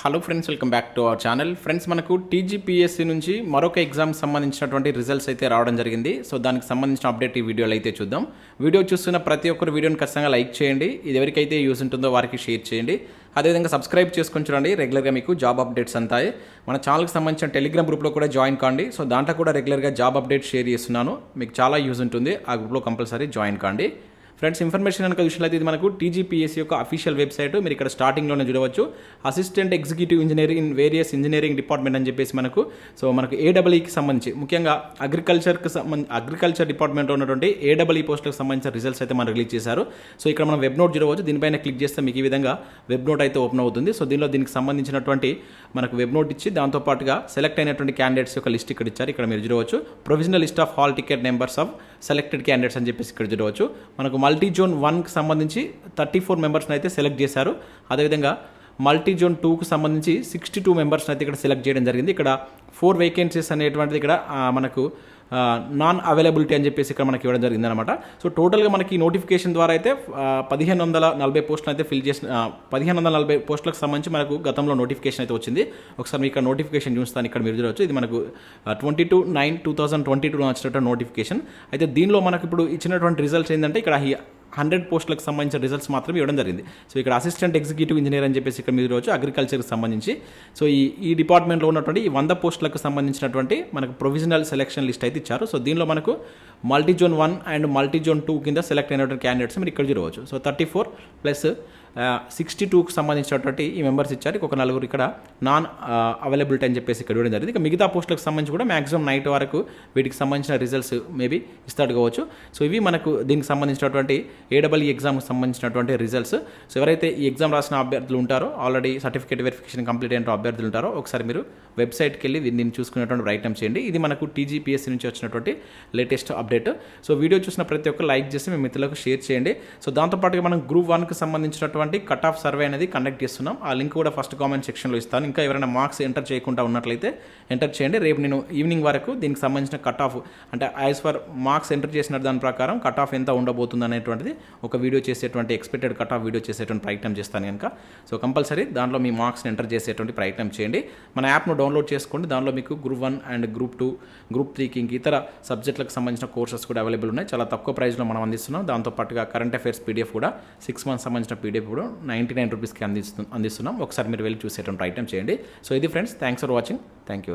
Hello friends welcome back to our channel friends మనకు TGPSC నుంచి మరొక ఎగ్జామ్ సంబంధించినటువంటి రిజల్ట్స్ అయితే రావడం జరిగింది. సో దానికి సంబంధించిన అప్డేట్ ఈ వీడియోలో అయితే చూద్దాం. వీడియో చూస్తున్న ప్రతి ఒక్కరు వీడియోని ఖచ్చితంగా లైక్ చేయండి. ఇది ఎవరికైతే యూస్ ఉంటుందో వారికి షేర్ చేయండి. అదేవిధంగా సబ్స్క్రైబ్ చేసుకొని చూడండి. రెగ్యులర్గా మీకు జాబ్ అప్డేట్స్ అంతాయి. మన ఛానల్కి సంబంధించిన టెలిగ్రామ్ గ్రూప్లో కూడా జాయిన్ కాండి. సో దాంట్లో కూడా రెగ్యులర్గా జాబ్ అప్డేట్ షేర్ చేస్తున్నాను. మీకు చాలా యూజ్ ఉంటుంది. ఆ గ్రూప్లో కంపల్సరీ జాయిన్ కాండి. ఫ్రెండ్స్ ఇన్ఫర్మేషన్ కనుక విషయంలో ఇది మనకు టీజీపీఎస్సీ యొక్క అఫీషియల్ వెబ్సైట్ మీరు ఇక్కడ స్టార్టింగ్లోనే చూడవచ్చు. Assistant executive engineering in various engineering department అని చెప్పేసి మనకు సో మనకు ఏడబ్ల్యూకి సంబంధించి ముఖ్యంగా అగ్రికల్చర్కి సంబంధించి అగ్రికల్చర్ డిపార్ట్మెంట్లో ఉన్నటువంటి ఏడబ్ల్యూ పోస్టులకు సంబంధించిన రిజల్ట్స్ అయితే మనం రిలీజ్ చేశారు. సో ఇక్కడ మనం వెబ్ నోట్ చూడవచ్చు. దీనిపైన క్లిక్ చేస్తే మీకు ఈ విధంగా వెబ్ నోట్ అయితే ఓపెన్ అవుతుంది. సో దీనిలో దీనికి సంబంధించినటువంటి మనకు వెబ్ నోట్ ఇచ్చి దాంతోపాటుగా సెలెక్ట్ అయినటువంటి క్యాండిడేట్స్ యొక్క లిస్ట్ ఇక్కడ ఇచ్చారు. ఇక్కడ మీరు చూడవచ్చు. Provisional list of hall ticket numbers of selected candidates అని చెప్పేసి ఇక్కడ చూడవచ్చు. మనకు మల్టీ జోన్ వన్కి సంబంధించి థర్టీ ఫోర్ మెంబర్స్ని అయితే సెలెక్ట్ చేశారు. అదేవిధంగా మల్టీ జోన్ టూకు సంబంధించి సిక్స్టీ టూ మెంబర్స్ని అయితే ఇక్కడ సెలెక్ట్ చేయడం జరిగింది. ఇక్కడ ఫోర్ వేకెన్సీస్ అనేటువంటిది ఇక్కడ మనకు నాన్ అవైలబిలిటీ అని చెప్పేసి ఇక్కడ మనకి ఇవ్వడం జరిగింది అనమాట సో టోటల్గా మనకి నోటిఫికేషన్ ద్వారా అయితే పదిహేను వందల నలభై పోస్టులు అయితే ఫిల్ చేసిన పదిహేను వందల నలభై పోస్టులకు సంబంధించి మనకు గతంలో నోటిఫికేషన్ అయితే వచ్చింది. ఒకసారి మీకు ఇక్కడ నోటిఫికేషన్ చూస్తాను ఇక్కడ మీరు చూడవచ్చు ఇది మనకు twenty two nine two thousand twenty టూలో వచ్చినటువంటి నోటిఫికేషన్. అయితే దీనిలో మనకి ఇప్పుడు ఇచ్చినటువంటి రిజల్ట్స్ ఏంటంటే ఇక్కడ హండ్రెడ్ పోస్టులకు సంబంధించిన రిజల్ట్స్ మాత్రమే ఇవ్వడం జరిగింది. సో ఇక్కడ అసిస్టెంట్ ఎగ్జిక్యూటివ్ ఇంజనీర్ అని చెప్పేసి ఇక్కడ మీరు రోజు అగ్రికల్చర్కి సంబంధించి సో ఈ ఈ డిపార్ట్మెంట్లో ఉన్నటువంటి ఈ వంద పోస్టులకు సంబంధించినటువంటి మనకు ప్రొవిజనల్ సెలెక్షన్ లిస్ట్ అయితే ఇచ్చారు. సో దీనిలో మనకు multi zone one and multi zone two కింద సెలెక్ట్ అయినటువంటి క్యాండిడేట్స్ మీరు ఇక్కడ చూడవచ్చు. So thirty four plus sixty టూకి సంబంధించినటువంటి ఈ మెంబర్స్ ఇచ్చారు. ఒక నలుగురు ఇక్కడ నాన్ అవైలబిలిటీ అని చెప్పేసి ఇక్కడ ఇవ్వడం జరిగింది. ఇక మిగతా పోస్టులకు సంబంధించి కూడా మాక్సిమం నైట్ వరకు వీటికి సంబంధించిన రిజల్ట్స్ మేబీ ఇస్తాడు కావచ్చు. సో ఇవి మనకు దీనికి సంబంధించినటువంటి ఏడబ్ల్యూ ఎగ్జామ్కి సంబంధించినటువంటి రిజల్ట్స్ సో ఎవరైతే ఈ ఎగ్జామ్ రాసిన అభ్యర్థులు ఉంటారో ఆల్రెడీ సర్టిఫికేట్ వెరిఫికేషన్ కంప్లీట్ అయిన అభ్యర్థులు ఉంటారో ఒకసారి మీరు వెబ్సైట్కి వెళ్ళి దీన్ని చూసుకునేటువంటి ప్రయత్నం చేయండి. ఇది మనకు టీజీపీఎస్సీ నుంచి వచ్చినటువంటి లేటెస్ట్ అప్డేట్ సో వీడియో చూసిన ప్రతి ఒక్కరు లైక్ చేసి మీ మిత్రులకు షేర్ చేయండి. సో దాంతోపాటుగా మనం గ్రూప్ వన్కి సంబంధించినటువంటి కట్ ఆఫ్ సర్వే అనేది కండక్ట్ చేస్తున్నాం. ఆ లింక్ కూడా ఫస్ట్ కామెంట్ సెక్షన్లో ఇస్తాను. ఇంకా ఎవరైనా మార్క్స్ ఎంటర్ చేయకుండా ఉన్నట్లయితే ఎంటర్ చేయండి. రేపు నేను ఈవినింగ్ వరకు దీనికి సంబంధించిన కట్ ఆఫ్ అంటే యాజ్ ఫర్ మార్క్స్ ఎంటర్ చేసిన దాని ప్రకారం కట్ ఆఫ్ ఎంత ఉండబోతుంది అనేటువంటిది ఒక వీడియో చేసేటువంటి ఎక్స్పెక్టెడ్ కట్ ఆఫ్ వీడియో చేసేటువంటి ప్రయత్నం చేస్తాను కనుక. సో కంపల్సరీ దాంట్లో మీ మార్క్స్ని ఎంటర్ చేసేటువంటి ప్రయత్నం చేయండి. మన యాప్ను డౌన్లోడ్ చేసుకోండి. దానిలో మీకు group one and group two group త్రీకి ఇంక ఇతర సబ్జెక్టులకు సంబంధించిన కోర్సెస్ కూడా అవైలబుల్ ఉన్నాయి. చాలా తక్కువ ప్రైస్లో మనం అందిస్తున్నాం. దాంతో పాటుగా కరెంట్ అఫైర్స్ పీడిఎఫ్ కూడా సిక్స్ మంత్స్ సంబంధించిన పీడిఎఫ్ కూడా నైంటీ నైన్ రూపీస్కి అందిస్తు అందిస్తున్నాం. ఒకసారి మీరు వెళ్ళి చూసేటువంటి ఐటమ్ చేయండి. సో ఇది friends thanks for watching. Thank you